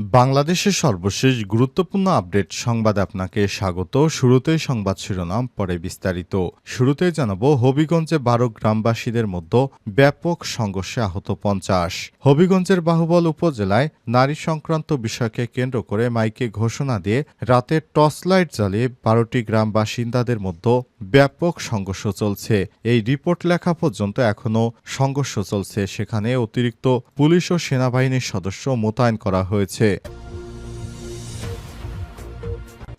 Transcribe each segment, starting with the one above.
বাংলাদেশের সর্বশেষ গুরুত্বপূর্ণ আপডেট সংবাদ আপনাকে স্বাগত। শুরুতেই সংবাদ শিরোনাম, পরে বিস্তারিত। শুরুতেই জানাব, হবিগঞ্জে বারো গ্রামবাসীদের মধ্যে ব্যাপক সংঘর্ষে আহত পঞ্চাশ। হবিগঞ্জের বাহুবল উপজেলায় নারী সংক্রান্ত বিষয়কে কেন্দ্র করে মাইকে ঘোষণা দিয়ে রাতে টর্চ লাইট জ্বালিয়ে বারোটি গ্রাম বাসিন্দাদের মধ্যে ব্যাপক সংঘর্ষ চলছে। এই রিপোর্ট লেখা পর্যন্ত এখনও সংঘর্ষ চলছে। সেখানে অতিরিক্ত পুলিশ ও সেনাবাহিনীর সদস্য মোতায়েন করা হয়েছে।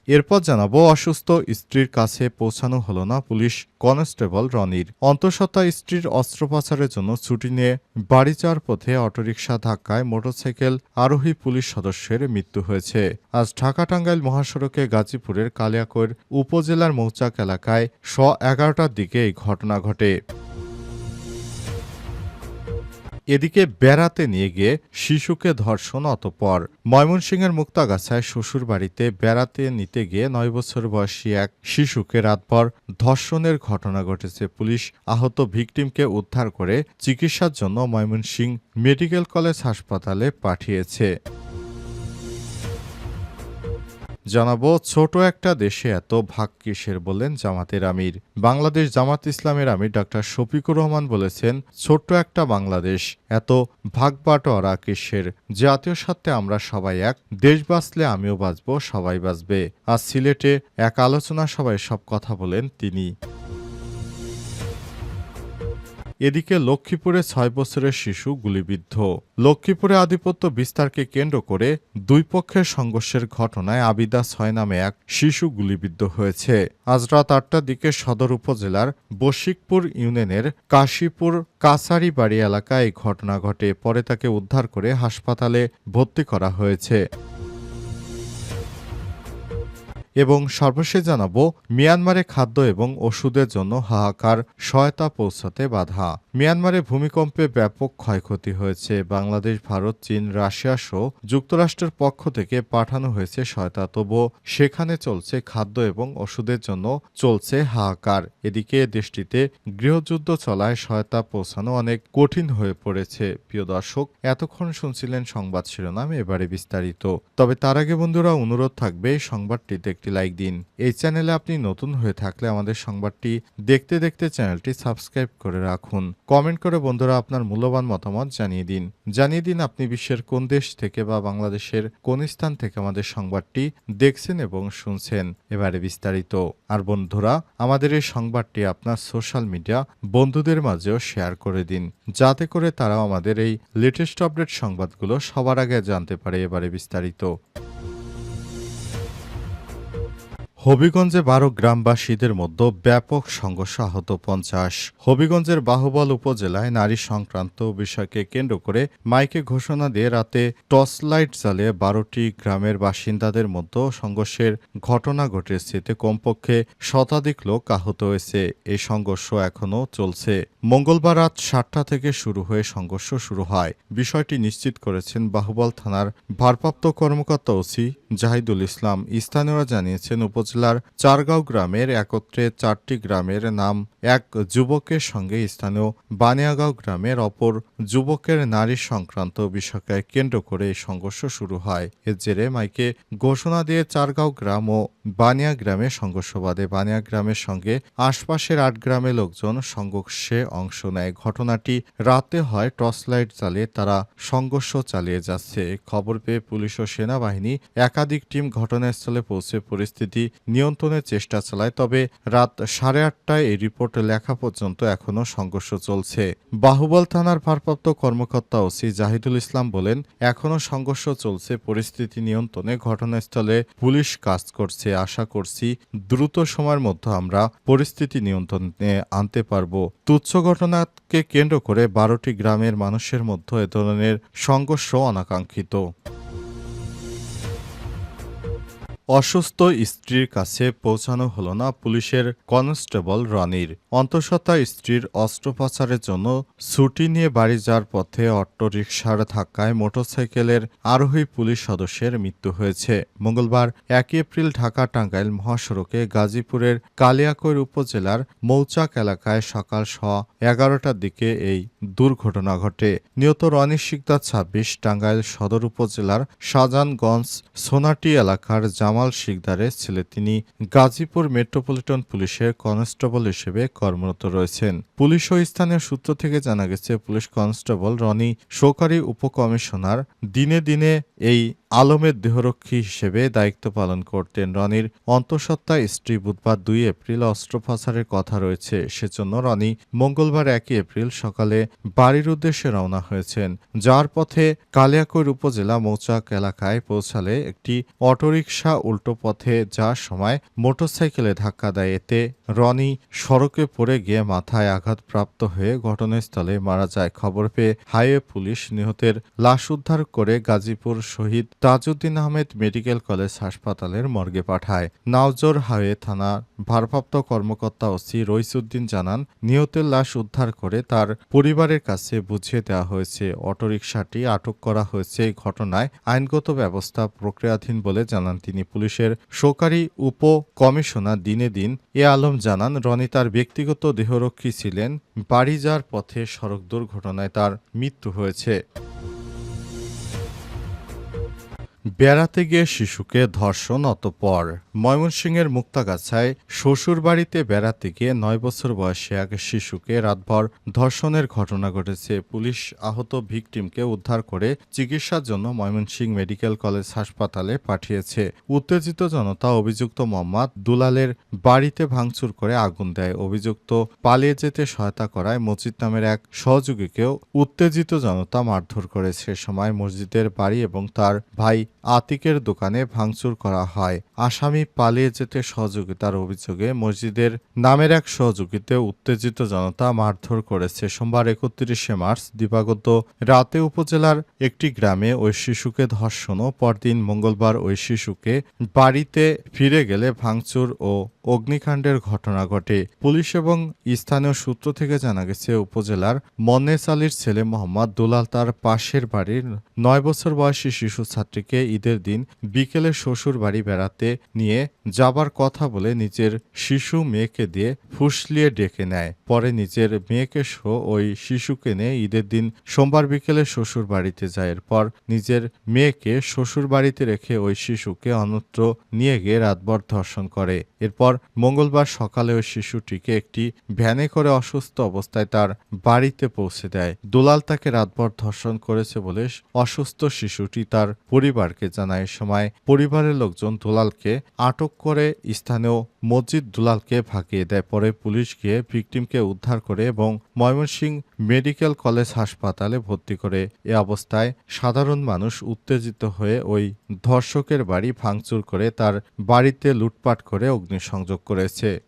এরপর জানাব, অসুস্থ স্ত্রীর কাছে পৌঁছানো হলো না পুলিশ কনস্টেবল রনির। অন্তঃসত্ত্বা স্ত্রীর অস্ত্রোপচারের জন্য ছুটি নিয়ে বাড়ি যাওয়ার পথে অটোরিকশা ধাক্কায় মোটরসাইকেল আরোহী পুলিশ সদস্যের মৃত্যু হয়েছে। আজ ঢাকা টাঙ্গাইল মহাসড়কে গাজীপুরের কালিয়াকৈর উপজেলার মৌচাক এলাকায় স এগারোটার দিকে এই ঘটনা ঘটে। এদিকে বেড়াতে নিয়ে গিয়ে শিশুকে ধর্ষণ অতপর। ময়মনসিংহের মুক্তাগাছায় শ্বশুর বাড়িতে বেড়াতে নিতে গিয়ে নয় বছর বয়সী এক শিশুকে রাতভর ধর্ষণের ঘটনা ঘটেছে। পুলিশ আহত ভিকটিমকে উদ্ধার করে চিকিৎসার জন্য ময়মনসিংহ মেডিকেল কলেজ হাসপাতালে পাঠিয়েছে। জানাব, ছোট একটা দেশে এত ভাগ কিসের বললেন জামাতের আমির। বাংলাদেশ জামাত ইসলামের আমির ডাক্তার শফিকুর রহমান বলেছেন, ছোট্ট একটা বাংলাদেশ, এত ভাগ বাটোয়ারা কিসের? জাতীয় স্বার্থে আমরা সবাই এক, দেশ বাঁচলে আমিও বাঁচবো, সবাই বাঁচবে। আর সিলেটে এক আলোচনা সবাই সব কথা বলেন তিনি। এদিকে লক্ষ্মীপুরে ছয় বছরের শিশু গুলিবিদ্ধ। লক্ষ্মীপুরে আধিপত্য বিস্তারকে কেন্দ্র করে দুই পক্ষের সংঘর্ষের ঘটনায় আবিদা ছয় নামে এক শিশু গুলিবিদ্ধ হয়েছে। আজ রাত আটটার দিকে সদর উপজেলার বশিকপুর ইউনিয়নের কাশীপুর কাছারিবাড়ি এলাকায় এই ঘটনা ঘটে। পরে তাকে উদ্ধার করে হাসপাতালে ভর্তি করা হয়েছে। এবং সর্বশেষ জানাব, মিয়ানমারে খাদ্য এবং ওষুধের জন্য হাহাকার সহায়তা পৌঁছাতে বাধা। মিয়ানমারে ভূমিকম্পে ব্যাপক ক্ষয়ক্ষতি হয়েছে। বাংলাদেশ, ভারত, চীন, রাশিয়া সহ যুক্তরাষ্ট্রের পক্ষ থেকে পাঠানো হয়েছে সহায়তা। তবুও সেখানে চলছে খাদ্য এবং ওষুধের জন্য চলছে হাহাকার। এদিকে দেশটিতে গৃহযুদ্ধ চলায় সহায়তা পৌঁছানো অনেক কঠিন হয়ে পড়েছে। প্রিয় দর্শক, এতক্ষণ শুনছিলেন সংবাদ শিরোনাম, এবারে বিস্তারিত। তবে তার আগে বন্ধুরা, অনুরোধ থাকবে সংবাদটিতে একটি লাইক দিন। এই চ্যানেলে আপনি নতুন হয়ে থাকলে আমাদের সংবাদটি দেখতে দেখতে চ্যানেলটি সাবস্ক্রাইব করে রাখুন। কমেন্ট করে বন্ধুরা আপনার মূল্যবান মতামত জানিয়ে দিন। জানিয়ে দিন আপনি বিশ্বের কোন দেশ থেকে বা বাংলাদেশের কোন স্থান থেকে আমাদের সংবাদটি দেখছেন এবং শুনছেন। এবারে বিস্তারিত। আর বন্ধুরা, আমাদের এই সংবাদটি আপনার সোশ্যাল মিডিয়া বন্ধুদের মাঝেও শেয়ার করে দিন। যাতে করে তারাও আমাদের এই লেটেস্ট আপডেট সংবাদগুলো সবার আগে জানতে পারে। এবারে বিস্তারিত। হবিগঞ্জে বারো গ্রামবাসীদের মধ্যে ব্যাপক সংঘর্ষ আহত পঞ্চাশ। হবিগঞ্জের বাহুবল উপজেলায় নারী সংক্রান্ত বিষয়কে কেন্দ্র করে মাইকে ঘোষণা দিয়ে রাতে টর্চ লাইট জ্বালিয়ে বারোটি গ্রামের বাসিন্দাদের মধ্যে সংঘর্ষের ঘটনা ঘটেছে। কমপক্ষে শতাধিক লোক আহত হয়েছে। এই সংঘর্ষ এখনও চলছে। মঙ্গলবার রাত সাতটা থেকে শুরু হয়ে সংঘর্ষ শুরু হয়। বিষয়টি নিশ্চিত করেছেন বাহুবল থানার ভারপ্রাপ্ত কর্মকর্তা ওসি জাহিদুল ইসলাম স্থানীয়রা জানিয়েছেন উপজেলার চারগাঁও গ্রামের একত্রে চারটি গ্রামের নাম এক যুবকের সঙ্গে স্থানীয় বানিয়াগাঁও গ্রামের অপর যুবকের নারী সংক্রান্ত বিষয়কে কেন্দ্র করে এই সংঘর্ষ শুরু হয়। এর জেরে মাইকে ঘোষণা দিয়ে চারগাঁও গ্রাম ও বানিয়া গ্রামে সংঘর্ষ বাদে বানিয়া গ্রামের সঙ্গে আশপাশের আট গ্রামের লোকজন সংঘর্ষে অংশ নেয়। ঘটনাটি রাতে হয় টর্চ লাইট চালিয়ে তারা সংঘর্ষ চালিয়ে যাচ্ছে। খবর পেয়ে পুলিশ ও সেনাবাহিনী একাধিক টিম ঘটনাস্থলে পৌঁছে পরিস্থিতি নিয়ন্ত্রণের চেষ্টা চালায়। তবে রাত সাড়ে আটটায় এই রিপোর্ট লেখা পর্যন্ত এখনও সংঘর্ষ চলছে। বাহুবল থানার ভারপ্রাপ্ত কর্মকর্তা ওসি জাহিদুল ইসলাম বলেন, এখনও সংঘর্ষ চলছে, পরিস্থিতি নিয়ন্ত্রণে ঘটনাস্থলে পুলিশ কাজ করছে। আশা করছি দ্রুত সময়ের মধ্যে আমরা পরিস্থিতি নিয়ন্ত্রণে আনতে পারব। তুচ্ছ ঘটনাকে কেন্দ্র করে বারোটি গ্রামের মানুষের মধ্যে এ ধরনের সংঘর্ষ অনাকাঙ্ক্ষিত। অসুস্থ স্ত্রীর কাছে পৌঁছানো হলো না পুলিশের কনস্টেবল রনির। অন্তঃসত্ত্বা স্ত্রীর অস্ত্রোপচারের জন্য ছুটি নিয়ে বাড়ি যাওয়ার পথে অটোরিকশার ধাক্কায় মোটরসাইকেলের আরোহী পুলিশ সদস্যের মৃত্যু হয়েছে। মঙ্গলবার এক এপ্রিল ঢাকা টাঙ্গাইল মহাসড়কে গাজীপুরের কালিয়াকৈর উপজেলার মৌচাক এলাকায় সকাল স এগারোটার দিকে এই দুর্ঘটনা ঘটে। নিহত রনি শিকদার ছাব্বিশ, টাঙ্গাইল সদর উপজেলার শাহজাহানগঞ্জ সোনাটি এলাকার জামাল শিকদারের ছেলে। তিনি গাজীপুর মেট্রোপলিটন পুলিশের কনস্টেবল হিসেবে কর্মরত রয়েছেন। পুলিশ ও স্থানীয় সূত্র থেকে জানা গেছে, পুলিশ কনস্টেবল রনি সহকারী উপকমিশনার দিনে দিনে এই আলমের দেহরক্ষী হিসেবে দায়িত্ব পালন করতেন। রনির অন্তঃসত্ত্বা স্ত্রী বুধবার দুই এপ্রিল অস্ত্রোপচারের কথা রয়েছে। সেজন্য রনি মঙ্গলবার একই এপ্রিল সকালে বাড়ির উদ্দেশ্যে রওনা হয়েছেন। যার পথে কালিয়াকৈর উপজেলা মৌচাক এলাকায় পৌঁছালে একটি অটোরিকশা উল্টো পথে যাওয়ার সময় মোটরসাইকেলে ধাক্কা দেয়। এতে রনি সড়কে পড়ে গিয়ে মাথায় আঘাতপ্রাপ্ত হয়ে ঘটনাস্থলে মারা যায়। খবর পেয়ে হাইওয়ে পুলিশ নিহতের লাশ উদ্ধার করে গাজীপুর শহীদ তাজউদ্দিন আহমেদ মেডিকেল কলেজ হাসপাতালের মর্গে পাঠায়। নাওজোর হাইওয়ে থানার ভারপ্রাপ্ত কর্মকর্তা ওসি রইসুদ্দিন জানান, নিহতের লাশ উদ্ধার করে তার পরিবারের কাছে বুঝিয়ে দেওয়া হয়েছে। অটোরিকশাটি আটক করা হয়েছে ঘটনায় আইনগত ব্যবস্থা প্রক্রিয়াধীন বলে জানান তিনি। পুলিশের সহকারী উপ কমিশনার দিনে দিন এ আলম জানান, রনি তার ব্যক্তিগত দেহরক্ষী ছিলেন, বাড়ি যাওয়ার পথে সড়ক দুর্ঘটনায় তার মৃত্যু হয়েছে। বেড়াতে গিয়ে শিশুকে ধর্ষণ অতপর ময়মনসিংহের মুক্তাগাছায় শ্বশুরবাড়িতে বেড়াতে গিয়ে নয় বছর বয়সী এক শিশুকে রাতভর ধর্ষণের ঘটনা ঘটেছে। পুলিশ আহত ভিকটিমকে উদ্ধার করে চিকিৎসার জন্য ময়মনসিংহ মেডিকেল কলেজ হাসপাতালে পাঠিয়েছে। উত্তেজিত জনতা অভিযুক্ত মোহাম্মদ দুলালের বাড়িতে ভাঙচুর করে আগুন দেয়। অভিযুক্ত পালিয়ে যেতে সহায়তা করায় মসজিদ নামের এক সহযোগীকেও উত্তেজিত জনতা মারধর করে সে সময় মসজিদের বাড়ি এবং তার ভাই আতিকের দোকানে ভাঙচুর করা হয়। আসামি পালিয়ে যেতে সহযোগিতার অভিযোগে মসজিদের নামের এক সহযোগীতে উত্তেজিত জনতা মারধর করেছে। সোমবার একত্রিশে মার্চ দিবাগত রাতে উপজেলার একটি গ্রামে ওই শিশুকে ধর্ষণ ও পরদিন মঙ্গলবার ওই শিশুকে বাড়িতে ফিরে গেলে ভাঙচুর ও অগ্নিকাণ্ডের ঘটনা ঘটে। পুলিশ এবং স্থানীয় সূত্র থেকে জানা গেছে, উপজেলার মন্নেস আলীর ছেলে মোহাম্মদ দুলাল তার পাশের বাড়ির নয় বছর বয়সী শিশু ছাত্রীকে ঈদের দিন বিকেলে শ্বশুর বাড়ি বেড়াতে নিয়ে যাবার কথা বলে নিজের শিশু মেয়েকে দিয়ে ফুসলিয়ে ডেকে নেয়। পরে নিজের মেয়েকে সহ ওই শিশুকে নিয়ে ঈদের দিন সোমবার বিকেলে শ্বশুর বাড়িতে যায়। এরপর নিজের মেয়েকে শ্বশুর বাড়িতে রেখে ওই শিশুকে অন্যত্র নিয়ে গিয়ে রাতভর ধর্ষণ করে। এরপর মঙ্গলবার সকালে ওই শিশুটিকে একটি ভ্যানে করে অসুস্থ অবস্থায় তার বাড়িতে পৌঁছে দেয়। দুলাল তাকে রাতভর ধর্ষণ করেছে বলে অসুস্থ শিশুটি তার পরিবারকে জানায় এ সময়। পরিবারের লোকজন দুলালকে আটক করে স্থানীয় মসজিদ দুলালকে ভাগিয়ে দেয়। পরে পুলিশ গিয়ে ভিকটিমকে উদ্ধার করে এবং ময়মনসিংহ মেডিকেল কলেজ হাসপাতালে ভর্তি করে। এ অবস্থায় সাধারণ মানুষ উত্তেজিত হয়ে ওই ধর্ষকের বাড়ি ভাঙচুর করে তার বাড়িতে লুটপাট করে অগ্নিসংযোগ করেছে।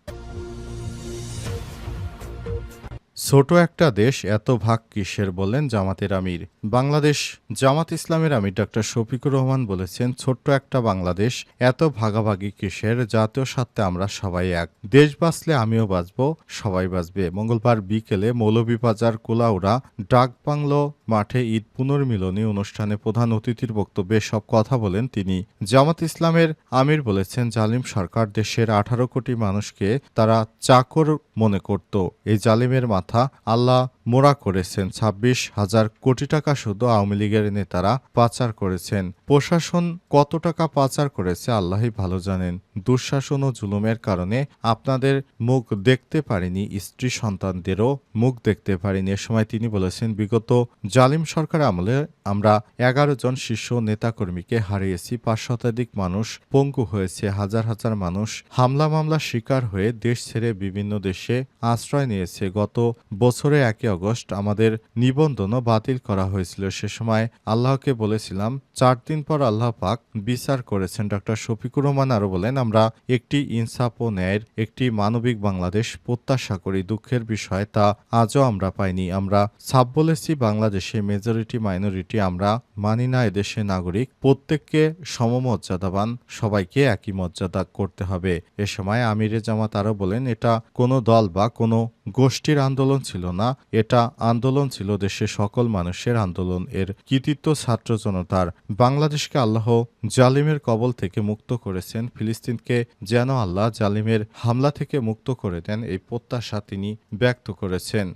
ছোট একটা দেশ এত ভাগ কিসের বললেন জামাতের আমির? বাংলাদেশ জামাত ইসলামের আমির ডক্টর শফিকুর রহমান বলেছেন, ছোট্ট একটা বাংলাদেশ এত ভাগাভাগি কিসের? জাতীয় স্বার্থে আমরা সবাই এক। দেশ বাঁচলে আমিও বাঁচব, সবাই বাঁচবে। মঙ্গলবার বিকেলে মৌলভীবাজার কোলাউড়া ডাক বাংলো মাঠে ঈদ পুনর্মিলনী অনুষ্ঠানে প্রধান অতিথির বক্তব্যে সব কথা বলেন তিনি। জামাত ইসলামের আমির বলেছেন, জালিম সরকার দেশের আঠারো কোটি মানুষকে তারা চাকর মনে করত। এই জালিমের মাথা আল্লাহ মোড়া করেছেন ছাব্বিশ হাজার কোটি টাকা শুধু আওয়ামী লীগের নেতারা পাচার করেছেন। প্রশাসন কত টাকা পাচার করেছে আল্লাহই ভালো জানেন। দুঃশাসন ও জুলুমের কারণে আপনাদের মুখ দেখতে পারিনি, স্ত্রী সন্তানদেরও মুখ দেখতে পারিনি। এ সময় তিনি বলেছেন, বিগত জালিম সরকার আমলে আমরা এগারো জন শীর্ষ নেতাকর্মীকে হারিয়েছি। পাঁচ শতাধিক মানুষ পঙ্গু হয়েছে। হাজার হাজার মানুষ হামলা মামলার শিকার হয়ে দেশ ছেড়ে বিভিন্ন দেশে আশ্রয় নিয়েছে। গত বছরে একই অগস্ট আমাদের নিবন্ধনও বাতিল করা হয়েছিল। সে সময় আল্লাহকে বলেছিলাম, চার দিন পর আল্লাহ পাক বিচার করেছেন ডক্টর শফিকুর রহমান আরও বলেন, আমরা একটি ইনসাফ ও ন্যায়ের একটি মানবিক বাংলাদেশ প্রত্যাশা করি। দুঃখের বিষয় তা আজও আমরা পাইনি। আমরা সাব বলেছি, বাংলাদেশে মেজরিটি মাইনরিটি আমরা মানি না। এদেশে নাগরিক প্রত্যেককে সমমর্যাদাবান, সবাইকে একই মর্যাদা করতে হবে। এ সময় আমিরে জামাত আরও বলেন, এটা কোনো দল বা কোনো গোষ্ঠীর আন্দোলন ছিল না, এটা আন্দোলন ছিল দেশের সকল মানুষের আন্দোলন। এর কৃতিত্ব ছাত্র জনতার। বাংলাদেশকে আল্লাহ জালিমের কবল থেকে মুক্ত করেছেন। ফিলিস্তিনকে যেন আল্লাহ জালিমের হামলা থেকে মুক্ত করে দেন, এই প্রত্যাশা তিনি ব্যক্ত করেছেন।